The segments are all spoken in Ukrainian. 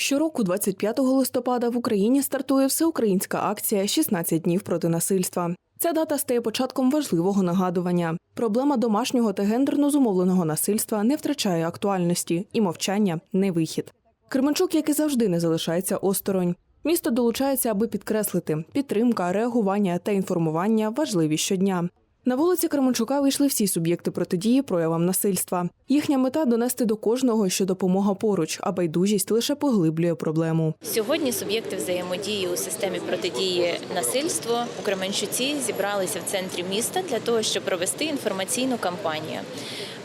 Щороку, 25 листопада, в Україні стартує всеукраїнська акція «16 днів проти насильства. Ця дата стає початком важливого нагадування. Проблема домашнього та гендерно зумовленого насильства не втрачає актуальності, і мовчання не вихід. Кременчук, як і завжди, не залишається осторонь. Місто долучається, аби підкреслити підтримка, реагування та інформування важливі щодня. На вулиці Кременчука вийшли всі суб'єкти протидії проявам насильства. Їхня мета донести до кожного, що допомога поруч, а байдужість лише поглиблює проблему. Сьогодні суб'єкти взаємодії у системі протидії насильству у Кременчуці зібралися в центрі міста для того, щоб провести інформаційну кампанію.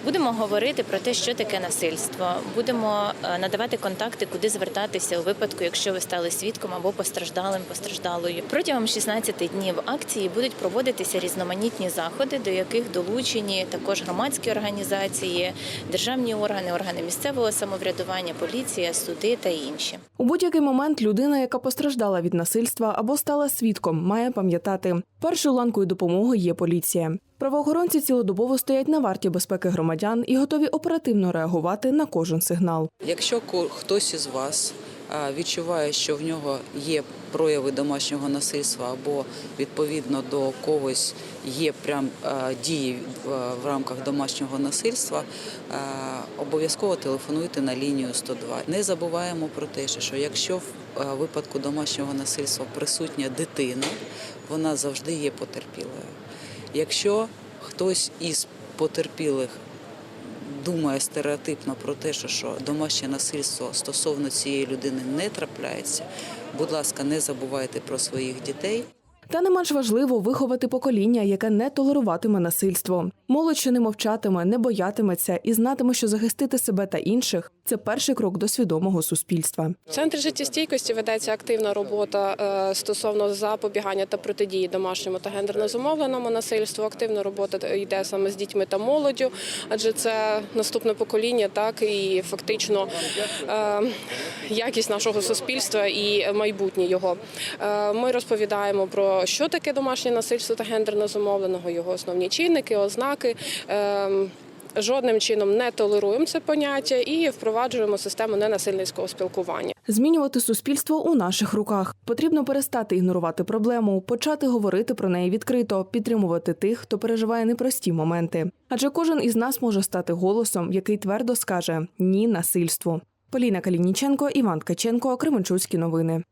Будемо говорити про те, що таке насильство. Будемо е, надавати контакти, куди звертатися у випадку, якщо ви стали свідком або постраждалим постраждалою. Протягом 16 днів акції будуть проводитися різноманітні заходи, до яких долучені також громадські організації, державні органи, органи місцевого самоврядування, поліція, суди та інші. У будь-який момент людина, яка постраждала від насильства або стала свідком, має пам'ятати, першою ланкою допомоги є поліція. Правоохоронці цілодобово стоять на варті безпеки громадян і готові оперативно реагувати на кожен сигнал. Якщо хтось із вас відчуває, що в нього є прояви домашнього насильства або відповідно до когось є прям дії в, рамках домашнього насильства, обов'язково телефонуйте на лінію 102. Не забуваємо про те, що якщо в випадку домашнього насильства присутня дитина, вона завжди є потерпілою. Якщо хтось із потерпілих думає стереотипно про те, що, домашнє насильство стосовно цієї людини не трапляється, будь ласка, не забувайте про своїх дітей. Та не менш важливо виховати покоління, яке не толеруватиме насильство. Молодь, що не мовчатиме, не боятиметься і знатиме, що захистити себе та інших це перший крок до свідомого суспільства. В центрі життєстійкості ведеться активна робота е, стосовно запобігання та протидії домашньому та гендерно зумовленому насильству. Активна робота йде саме з дітьми та молоддю, адже це наступне покоління, так і фактично е, якість нашого суспільства і майбутнє його. Е, Ми розповідаємо про що таке домашнє насильство та гендерно зумовленого, його основні чинники, ознаки. Жодним чином не толеруємо це поняття і впроваджуємо систему ненасильницького спілкування. Змінювати суспільство у наших руках. Потрібно перестати ігнорувати проблему, почати говорити про неї відкрито, підтримувати тих, хто переживає непрості моменти. Адже кожен із нас може стати голосом, який твердо скаже ні насильству. Поліна Калініченко, Іван Ткаченко, Кременчуцькі новини.